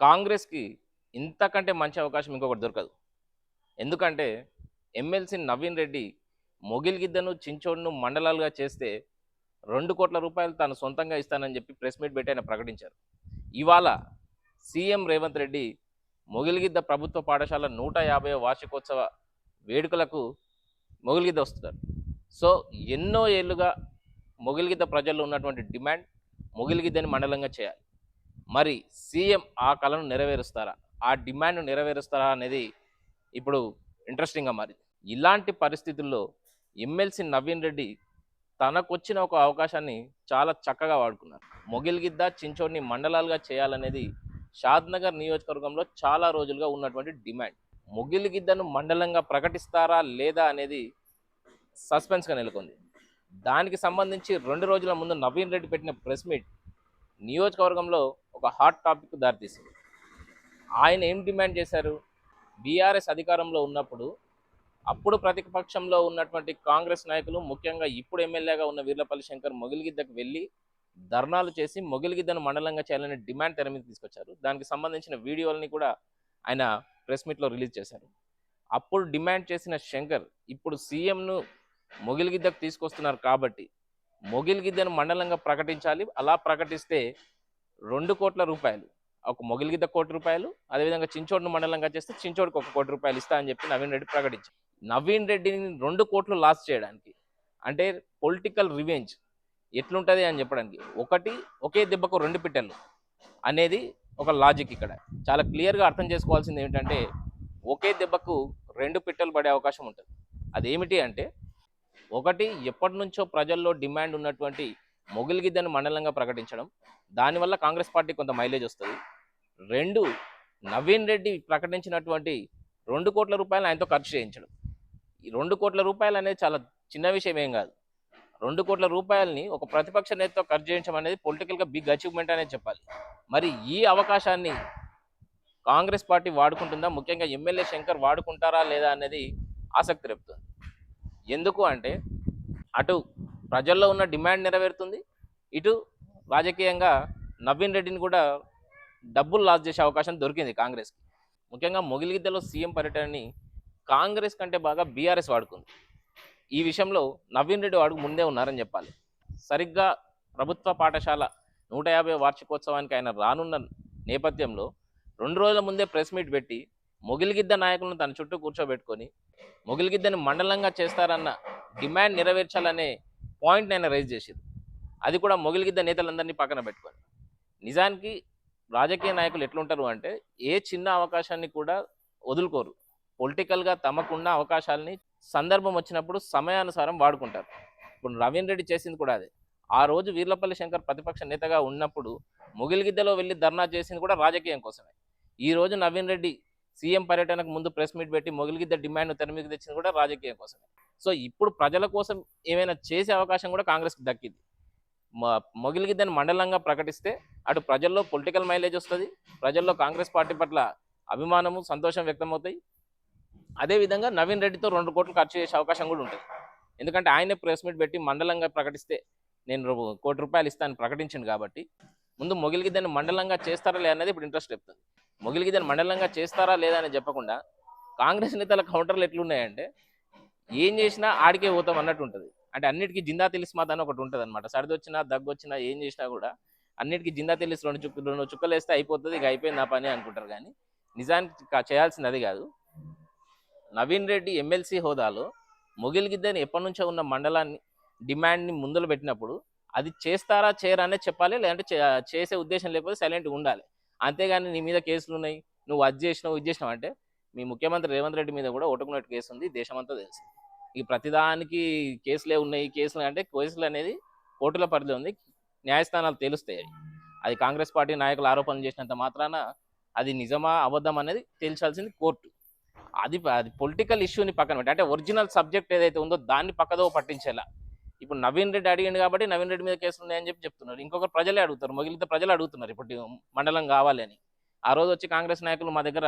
కాంగ్రెస్కి ఇంతకంటే మంచి అవకాశం ఇంకొకటి దొరకదు. ఎందుకంటే ఎమ్మెల్సీ నవీన్ రెడ్డి మొగిలిగిద్దను చించోడ్ను మండలాలుగా చేస్తే రెండు కోట్ల రూపాయలు తాను సొంతంగా ఇస్తానని చెప్పి ప్రెస్ మీట్ పెట్టి ఆయన ప్రకటించారు. ఇవాళ సీఎం రేవంత్ రెడ్డి మొగిలిగిద్ద ప్రభుత్వ పాఠశాల నూట యాభై వార్షికోత్సవ వేడుకలకు మొగిలిగిద్ద వస్తున్నారు. సో ఎన్నో ఏళ్ళుగా మొగిలిగిద్ద ప్రజల్లో ఉన్నటువంటి డిమాండ్ మొగిలిగిద్దని మండలంగా చేయాలి. మరి సీఎం ఆ కళను నెరవేరుస్తారా? ఆ డిమాండ్ నెరవేరుస్తారా అనేది ఇప్పుడు ఇంట్రెస్టింగ్గా మారింది ఇలాంటి పరిస్థితుల్లో ఎమ్మెల్సీ నవీన్ రెడ్డి తనకొచ్చిన ఒక అవకాశాన్ని చాలా చక్కగా వాడుకున్నారు. మొగిల్గిద్ద చించోడిని మండలాలుగా చేయాలనేది షాద్నగర్ నియోజకవర్గంలో చాలా రోజులుగా ఉన్నటువంటి డిమాండ్. మొగిలిగిద్దను మండలంగా ప్రకటిస్తారా లేదా అనేది సస్పెన్స్గా నెలకొంది. దానికి సంబంధించి రెండు రోజుల ముందు నవీన్ రెడ్డి పెట్టిన ప్రెస్ మీట్ నియోజకవర్గంలో ఒక హాట్ టాపిక్ దారితీసింది. ఆయన ఏం డిమాండ్ చేశారు? బీఆర్ఎస్ అధికారంలో ఉన్నప్పుడు అప్పుడు ప్రతిపక్షంలో ఉన్నటువంటి కాంగ్రెస్ నాయకులు ముఖ్యంగా ఇప్పుడు ఎమ్మెల్యేగా ఉన్న వీర్లపల్లి శంకర్ మొగిలిగిద్దకు వెళ్ళి ధర్నాలు చేసి మొగిలిగిద్దను మండలంగా చేయాలనే డిమాండ్ తెర మీద తీసుకొచ్చారు. దానికి సంబంధించిన వీడియోలని కూడా ఆయన ప్రెస్ మీట్లో రిలీజ్ చేశారు. అప్పుడు డిమాండ్ చేసిన శంకర్ ఇప్పుడు సీఎంను మొగిలిగిద్దకు తీసుకొస్తున్నారు కాబట్టి మొగిలిగిద్దను మండలంగా ప్రకటించాలి. అలా ప్రకటిస్తే రెండు కోట్ల రూపాయలు. ఒక మొగిలిగిద్ద కోటి రూపాయలు అదేవిధంగా చించోడ్ను మండలంగా చేస్తే చించోడ్కి ఒక కోటి రూపాయలు ఇస్తా అని చెప్పి నవీన్ రెడ్డి ప్రకటించారు. నవీన్ రెడ్డిని రెండు కోట్లు లాస్ చేయడానికి అంటే పొలిటికల్ రివెంజ్ ఎట్లుంటుంది అని చెప్పడానికి ఒకటి ఒకే దెబ్బకు రెండు పిట్టలు అనేది ఒక లాజిక్ ఇక్కడ. చాలా క్లియర్గా అర్థం చేసుకోవాల్సింది ఏమిటంటే ఒకే దెబ్బకు రెండు పిట్టలు పడే అవకాశం ఉంటుంది. అదేమిటి అంటే ఒకటి ఎప్పటి నుంచో ప్రజల్లో డిమాండ్ ఉన్నటువంటి మొగిలిగిద్దని మండలంగా ప్రకటించడం. దానివల్ల కాంగ్రెస్ పార్టీ కొంత మైలేజ్ వస్తుంది. రెండు నవీన్ రెడ్డి ప్రకటించినటువంటి రెండు కోట్ల రూపాయలు ఆయనతో ఖర్చు చేయించడం. ఈ రెండు కోట్ల రూపాయలు అనేది చాలా చిన్న విషయం ఏం కాదు. రెండు కోట్ల రూపాయలని ఒక ప్రతిపక్ష నేతతో ఖర్చు చేయించడం అనేది పొలిటికల్గా బిగ్ అచీవ్మెంట్ అనేది చెప్పాలి. మరి ఈ అవకాశాన్ని కాంగ్రెస్ పార్టీ వాడుకుంటుందా? ముఖ్యంగా ఎమ్మెల్యే శంకర్ వాడుకుంటారా లేదా అనేది ఆసక్తి రేపుతుంది. ఎందుకు అంటే అటు ప్రజల్లో ఉన్న డిమాండ్ నెరవేరుతుంది ఇటు రాజకీయంగా నవీన్ రెడ్డిని కూడా డబ్బులు లాస్ చేసే అవకాశం దొరికింది కాంగ్రెస్కి. ముఖ్యంగా మొగిలిగిద్దలో సీఎం పర్యటనని కాంగ్రెస్ కంటే బాగా బీఆర్ఎస్ వాడుకుంది. ఈ విషయంలో నవీన్ రెడ్డి వాడుకు ముందే ఉన్నారని చెప్పాలి. సరిగ్గా ప్రభుత్వ పాఠశాల నూట యాభై వార్షికోత్సవానికి ఆయన రానున్న నేపథ్యంలో రెండు రోజుల ముందే ప్రెస్ మీట్ పెట్టి మొగిలిగిద్ద నాయకులను తన చుట్టూ కూర్చోబెట్టుకొని మొగిలిగిద్దని మండలంగా చేస్తారన్న డిమాండ్ నెరవేర్చాలనే పాయింట్ ఆయన రైజ్ చేసింది. అది కూడా మొగిలిగిద్ద నేతలందరినీ పక్కన పెట్టుకొని. నిజానికి రాజకీయ నాయకులు ఎట్లుంటారు అంటే ఏ చిన్న అవకాశాన్ని కూడా వదులుకోరు. పొలిటికల్గా తమకున్న అవకాశాలని సందర్భం వచ్చినప్పుడు సమయానుసారం వాడుకుంటారు. ఇప్పుడు నవీన్ రెడ్డి చేసింది కూడా అదే. ఆ రోజు వీర్లపల్లి శంకర్ ప్రతిపక్ష నేతగా ఉన్నప్పుడు ముగిలిగిద్దలో వెళ్ళి ధర్నా చేసింది కూడా రాజకీయం కోసమే. ఈ రోజు నవీన్ రెడ్డి సీఎం పర్యటనకు ముందు ప్రెస్ మీట్ పెట్టి మొగిలిగిద్ద డిమాండ్ తెర మీదకి తెచ్చింది కూడా రాజకీయం కోసమే. సో ఇప్పుడు ప్రజల కోసం ఏమైనా చేసే అవకాశం కూడా కాంగ్రెస్కి దక్కింది. మ- మొగిలిగిద్దని మండలంగా ప్రకటిస్తే అటు ప్రజల్లో పొలిటికల్ మైలేజ్ వస్తుంది ప్రజల్లో కాంగ్రెస్ పార్టీ పట్ల అభిమానము సంతోషం వ్యక్తమవుతాయి. అదేవిధంగా నవీన్ రెడ్డితో రెండు కోట్లు ఖర్చు చేసే అవకాశం కూడా ఉంటుంది. ఎందుకంటే ఆయనే ప్రెస్ మీట్ పెట్టి మండలంగా ప్రకటిస్తే నేను కోటి రూపాయలు ఇస్తాను ప్రకటించింది కాబట్టి ముందు మొగిలిగిద్దని మండలంగా చేస్తారా లే అనేది ఇప్పుడు ఇంట్రెస్ట్ చెప్తుంది మొగిలిగిదని మండలంగా చేస్తారా లేదా అని చెప్పకుండా కాంగ్రెస్ నేతల కౌంటర్లు ఎట్లున్నాయంటే ఏం చేసినా ఆడికే పోతాం అన్నట్టు ఉంటుంది అంటే అన్నిటికీ జిందా తెలిసి మాదని అని ఒకటి ఉంటుంది అనమాట సర్ది వచ్చినా దగ్గు వచ్చినా ఏం చేసినా కూడా అన్నిటికీ జిందా తెలిసి రెండు చుక్కలు రెండు చుక్కలు వేస్తే అయిపోతుంది ఇక అయిపోయింది నా పని అనుకుంటారు. కానీ నిజానికి చేయాల్సినది చేయాల్సింది అది కాదు. నవీన్ రెడ్డి ఎమ్మెల్సీ హోదాలో మొగిలిగిద్దని ఎప్పటి నుంచో ఉన్న మండలాన్ని డిమాండ్ని ముందులు పెట్టినప్పుడు అది చేస్తారా చేయరా అనేది చెప్పాలి లేదంటే చే- చేసే ఉద్దేశం లేకపోతే సైలెంట్గా ఉండాలి. అంతేగాని నీ మీద కేసులు ఉన్నాయి నువ్వు అది చేసినావు ఇది చేసినావు అంటే మీ ముఖ్యమంత్రి రేవంత్ రెడ్డి మీద కూడా ఓటుకున్నట్టు కేసు ఉంది దేశమంతా తెలుసు. ఈ ప్రతిదానికి కేసులే ఉన్నాయి కేసులు అంటే కేసులు అనేది కోర్టుల పరిధి ఉంది న్యాయస్థానాలు తెలుస్తాయి అది కాంగ్రెస్ పార్టీ నాయకులు ఆరోపణలు చేసినంత మాత్రాన అది నిజమా అబద్ధం అనేది తేల్చాల్సింది కోర్టు. అది అది పొలిటికల్ ఇష్యూని పక్కన పెట్టి అంటే ఒరిజినల్ సబ్జెక్ట్ ఏదైతే ఉందో దాన్ని పక్కదో పట్టించేలా. ఇప్పుడు నవీన్ రెడ్డి అడిగిండు కాబట్టి నవీన్ రెడ్డి మీద కేసులు ఉన్నాయని చెప్పి చెప్తున్నారు. ఇంకొకరు ప్రజలే అడుగుతారు. మిగిలితే ప్రజలు అడుగుతున్నారు ఇప్పుడు మండలం కావాలని ఆ రోజు వచ్చి కాంగ్రెస్ నాయకులు మా దగ్గర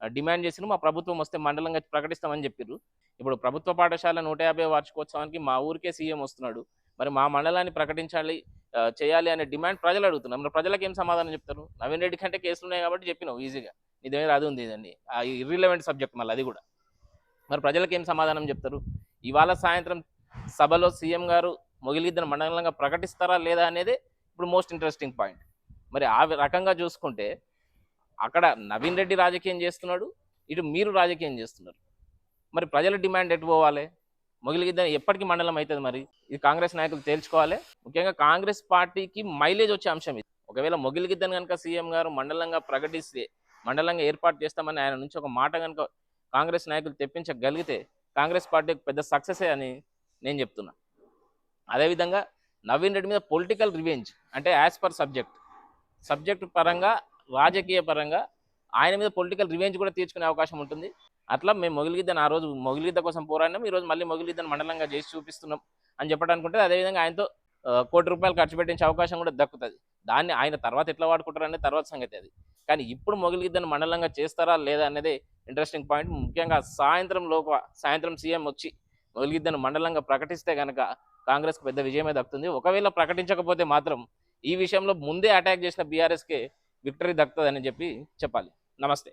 డిమాండ్ చేసిన మా ప్రభుత్వం వస్తే మండలంగా ప్రకటిస్తామని చెప్పారు ఇప్పుడు ప్రభుత్వ పాఠశాల నూట యాభై వార్షికోత్సవానికి మా ఊరికే సీఎం వస్తున్నాడు. మరి మా మండలాన్ని ప్రకటించాలి చేయాలి అనే డిమాండ్ ప్రజలు అడుగుతున్నారు. మరి ప్రజలకు ఏం సమాధానం చెప్తారు? నవీన్ రెడ్డి కంటే కేసులు ఉన్నాయి కాబట్టి చెప్పినావు ఈజీగా. నీ దగ్గర అది ఉంది ఇదండి. ఆ ఇర్రిలవెంట్ సబ్జెక్ట్ మళ్ళీ అది కూడా. మరి ప్రజలకు ఏం సమాధానం చెప్తారు? ఇవాళ సాయంత్రం సభలో సీఎం గారు మొగిలిద్దరు మండలంగా ప్రకటిస్తారా లేదా అనేది ఇప్పుడు మోస్ట్ ఇంట్రెస్టింగ్ పాయింట్ మరి ఆ రకంగా చూసుకుంటే అక్కడ నవీన్ రెడ్డి రాజకీయం చేస్తున్నాడు ఇటు మీరు రాజకీయం చేస్తున్నారు. మరి ప్రజల డిమాండ్ ఎటు పోవాలి? మొగిలిగిద్దని ఎప్పటికీ మండలం అవుతుంది మరి? ఇది కాంగ్రెస్ నాయకులు తేల్చుకోవాలి. ముఖ్యంగా కాంగ్రెస్ పార్టీకి మైలేజ్ వచ్చే అంశం ఇది. ఒకవేళ మొగిలిగిద్దని కనుక సీఎం గారు మండలంగా ప్రకటిస్తే మండలంగా ఏర్పాటు చేస్తామని ఆయన నుంచి ఒక మాట కనుక కాంగ్రెస్ నాయకులు తెప్పించగలిగితే కాంగ్రెస్ పార్టీకి పెద్ద సక్సెసే అని నేను చెప్తున్నా. అదేవిధంగా నవీన్ రెడ్డి మీద పొలిటికల్ రివెంజ్ అంటే యాజ్ పర్ సబ్జెక్ట్ సబ్జెక్ట్ పరంగా రాజకీయ పరంగా ఆయన మీద పొలిటికల్ రివెంజ్ కూడా తీర్చుకునే అవకాశం ఉంటుంది. అట్లా మేము మొగిలిగిద్దని ఆ రోజు మొగిలిద్ద కోసం పోరాడినాం. ఈ రోజు మళ్ళీ మొగిలిద్దని మండలంగా చేసి చూపిస్తున్నాం అని చెప్పడానికి ఉంటుంది అదేవిధంగా ఆయనతో కోటి రూపాయలు ఖర్చు పెట్టించే అవకాశం కూడా దక్కుతుంది. దాన్ని ఆయన తర్వాత ఎట్లా వాడుకుంటారనే తర్వాత సంగతి అది. కానీ ఇప్పుడు మొగిలిగిద్దని మండలంగా చేస్తారా లేదా అనేది ఇంట్రెస్టింగ్ పాయింట్ ముఖ్యంగా సాయంత్రం లోపు సాయంత్రం సీఎం వచ్చి మొగిలిగిద్దని మండలంగా ప్రకటిస్తే కనుక కాంగ్రెస్కి పెద్ద విజయమే దక్కుతుంది. ఒకవేళ ప్రకటించకపోతే మాత్రం ఈ విషయంలో ముందే అటాక్ చేసిన బీఆర్ఎస్కే విక్టరీ దక్కుతుందని చెప్పి చెప్పాలి. నమస్తే.